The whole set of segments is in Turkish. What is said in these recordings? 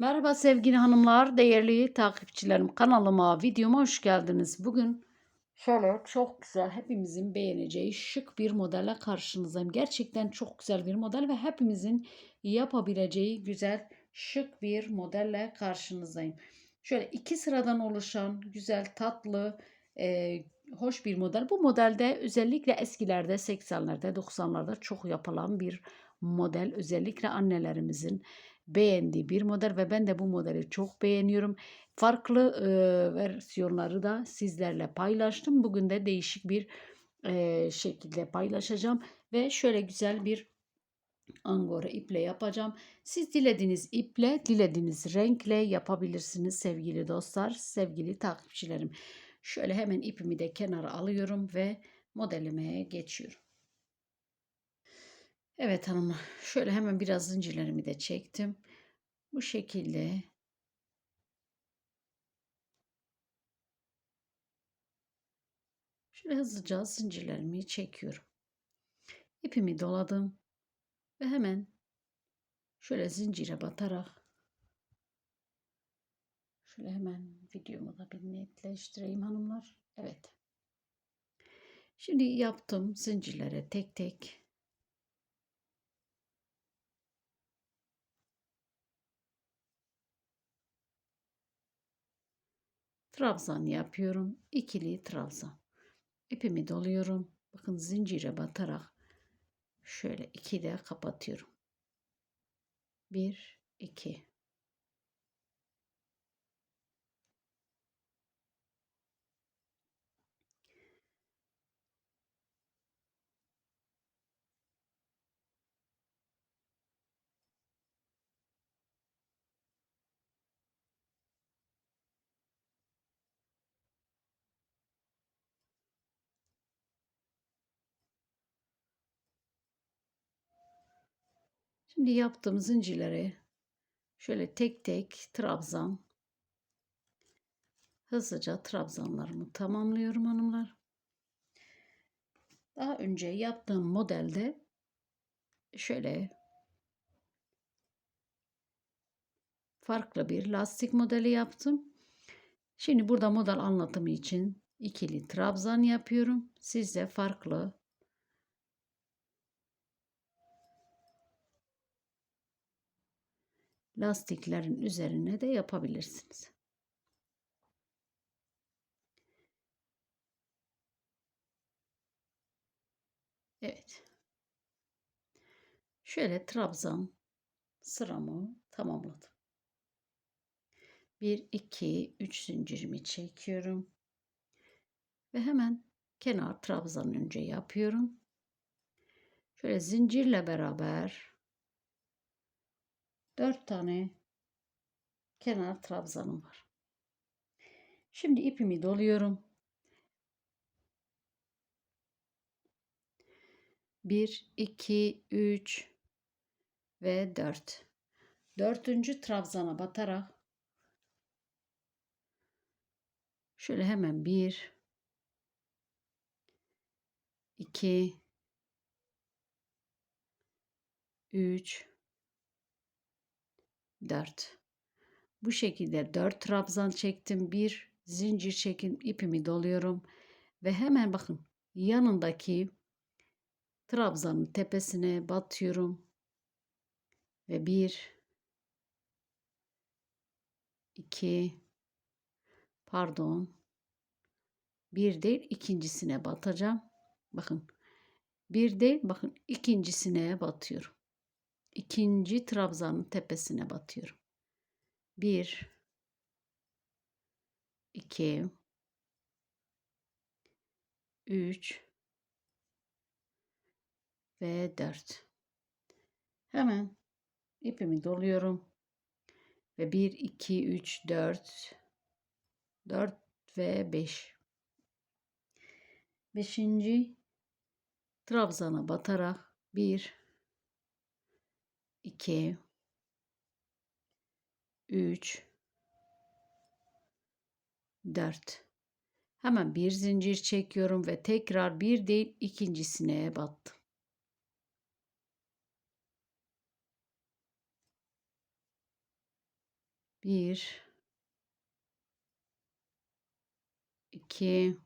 Merhaba sevgili hanımlar, değerli takipçilerim. Kanalıma, videoma hoş geldiniz. Bugün şöyle çok güzel, hepimizin beğeneceği şık bir modelle karşınızdayım. Gerçekten çok güzel bir model ve hepimizin yapabileceği güzel, şık bir modelle karşınızdayım. Şöyle iki sıradan oluşan güzel, tatlı, e, hoş bir model. Bu modelde özellikle eskilerde 80'lerde 90'larda çok yapılan bir model. Özellikle annelerimizin beğendiği bir model ve ben de bu modeli çok beğeniyorum. Farklı e, versiyonları da sizlerle paylaştım. Bugün de değişik bir e, şekilde paylaşacağım ve şöyle güzel bir angora iple yapacağım. Siz dilediğiniz iple, dilediğiniz renkle yapabilirsiniz sevgili dostlar, sevgili takipçilerim. Şöyle hemen ipimi de kenara alıyorum ve modelime geçiyorum. Evet hanımlar, şöyle hemen biraz zincirlerimi de çektim. Bu şekilde şöyle hızlıca zincirlerimi çekiyorum. İpimi doladım ve hemen şöyle zincire batarak şöyle hemen videomu da bir netleştireyim hanımlar. Evet. Şimdi yaptım zincirlere tek tek trabzan yapıyorum. İkili trabzan. İpimi doluyorum. Bakın zincire batarak şöyle iki de kapatıyorum. Bir, iki. Şimdi yaptığım zincirleri şöyle tek tek trabzan hızlıca trabzanlarımı tamamlıyorum hanımlar. Daha önce yaptığım modelde şöyle farklı bir lastik modeli yaptım. Şimdi burada model anlatımı için ikili trabzan yapıyorum. Siz de farklı lastiklerin üzerine de yapabilirsiniz. Evet. Şöyle trabzan sıramı tamamladım. 1 2 3 zincirimi çekiyorum. Ve hemen kenar trabzan önce yapıyorum. Şöyle zincirle beraber 4 tane kenar trabzanım var. Şimdi ipimi doluyorum. 1 2 3 ve 4. Dördüncü trabzana batarak şöyle hemen 1 2 3 4 bu şekilde 4 trabzan çektim. Bir zincir çekim ipimi doluyorum ve hemen bakın yanındaki trabzanın tepesine batıyorum ve 1 2 pardon bir değil ikincisine batacağım. Bakın bir değil bakın ikincisine batıyorum ikinci trabzanın tepesine batıyorum. 1 2 3 ve 4. Hemen ipimi doluyorum. Ve 1 2 3 4 4 ve 5. 5. trabzana batarak 1 2 3 4 Hemen bir zincir çekiyorum ve tekrar bir değil ikincisine battım. Bir, iki,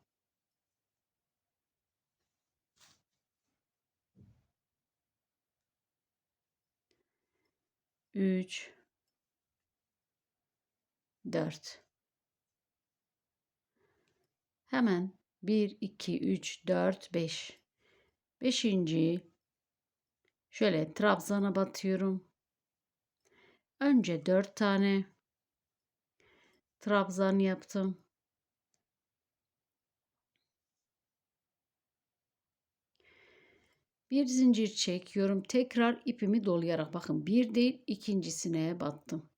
üç, dört. Hemen 1, 2, 3, 4, 5. Beşinci şöyle trabzana batıyorum. Önce 4 tane trabzan yaptım. Bir zincir çekiyorum. Tekrar ipimi dolayarak bakın bir değil ikincisine battım.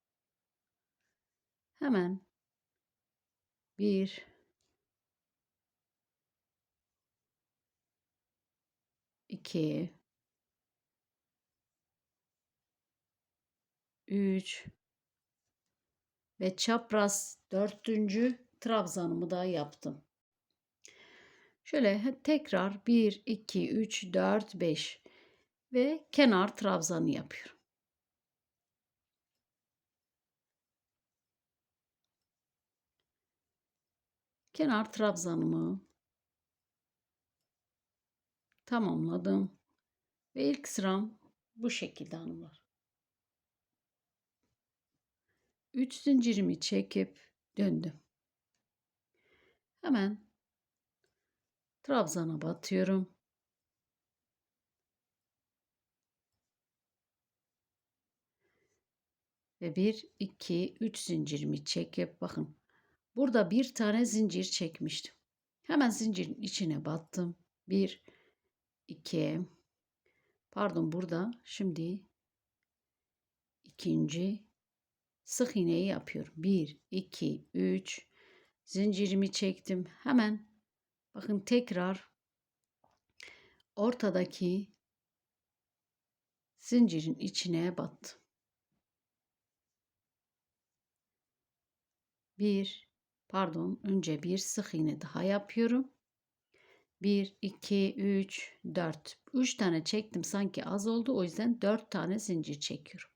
Hemen bir 2 3 ve çapraz dördüncü trabzanımı da yaptım. Şöyle tekrar 1 2 3 4 5 ve kenar trabzanı yapıyorum. Kenar trabzanımı tamamladım. Ve ilk sıram bu şekilde hanımlar. 3 zincirimi çekip döndüm. Hemen trabzana batıyorum. Ve 1 2 3 zincirimi çekip bakın. Burada bir tane zincir çekmiştim. Hemen zincirin içine battım. 1 2 pardon burada şimdi ikinci sık iğneyi yapıyorum. 1 2 3 zincirimi çektim. Hemen bakın tekrar ortadaki zincirin içine battım. Bir pardon önce bir sık iğne daha yapıyorum. 1, 2, 3, 4. 3 tane çektim sanki az oldu. O yüzden 4 tane zincir çekiyorum.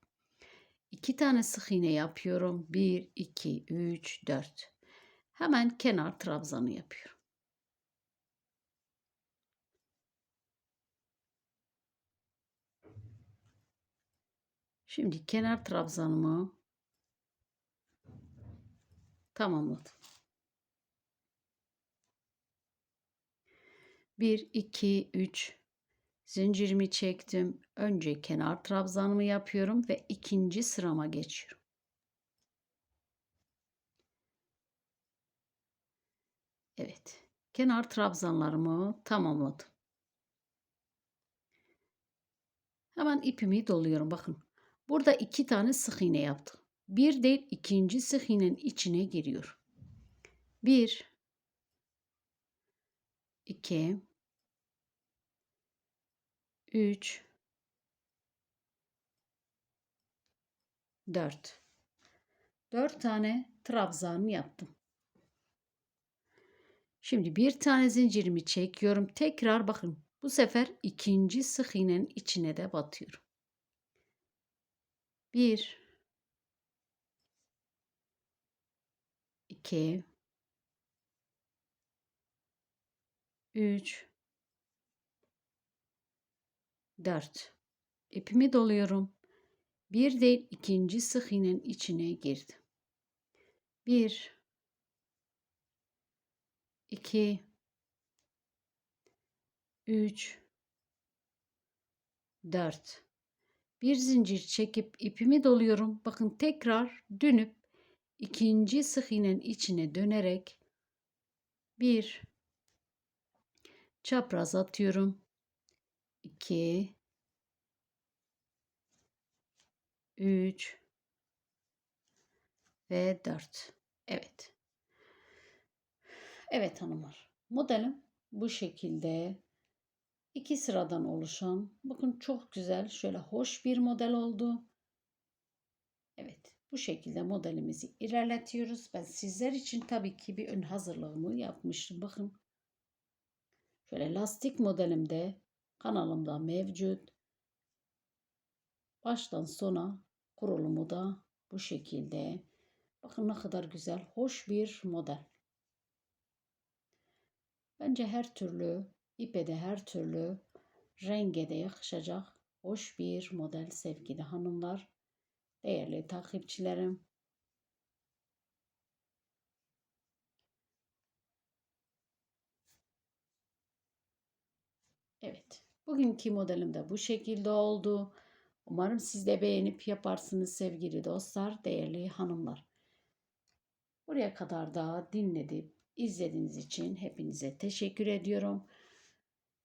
2 tane sık iğne yapıyorum. 1, 2, 3, 4. Hemen kenar trabzanı yapıyorum. Şimdi kenar trabzanımı tamamladım. 1, 2, 3 zincirimi çektim. Önce kenar trabzanımı yapıyorum ve ikinci sırama geçiyorum. Evet. Kenar trabzanlarımı tamamladım. Hemen ipimi doluyorum. Bakın. Burada iki tane sık iğne yaptım. Bir değil ikinci sık iğnenin içine giriyor. Bir, iki, 3 4 4 tane trabzan yaptım. Şimdi bir tane zincirimi çekiyorum. Tekrar bakın. Bu sefer ikinci sık iğnenin içine de batıyorum. 1 2 3 4. İpimi doluyorum. Bir değil ikinci sık iğnenin içine girdim. 1 2 3 4 bir zincir çekip ipimi doluyorum. Bakın tekrar dönüp ikinci sık iğnenin içine dönerek bir çapraz atıyorum. 2 3 ve 4. Evet. Evet hanımlar. Modelim bu şekilde. İki sıradan oluşan. Bakın çok güzel. Şöyle hoş bir model oldu. Evet. Bu şekilde modelimizi ilerletiyoruz. Ben sizler için tabii ki bir ön hazırlığımı yapmıştım. Bakın. Şöyle lastik modelimde kanalımda mevcut. Baştan sona kurulumu da bu şekilde. Bakın ne kadar güzel, hoş bir model. Bence her türlü, ipe de her türlü, renge de yakışacak hoş bir model sevgili hanımlar, değerli takipçilerim. Evet, bugünkü modelim de bu şekilde oldu. Umarım siz de beğenip yaparsınız sevgili dostlar, değerli hanımlar. Buraya kadar da dinledip izlediğiniz için hepinize teşekkür ediyorum.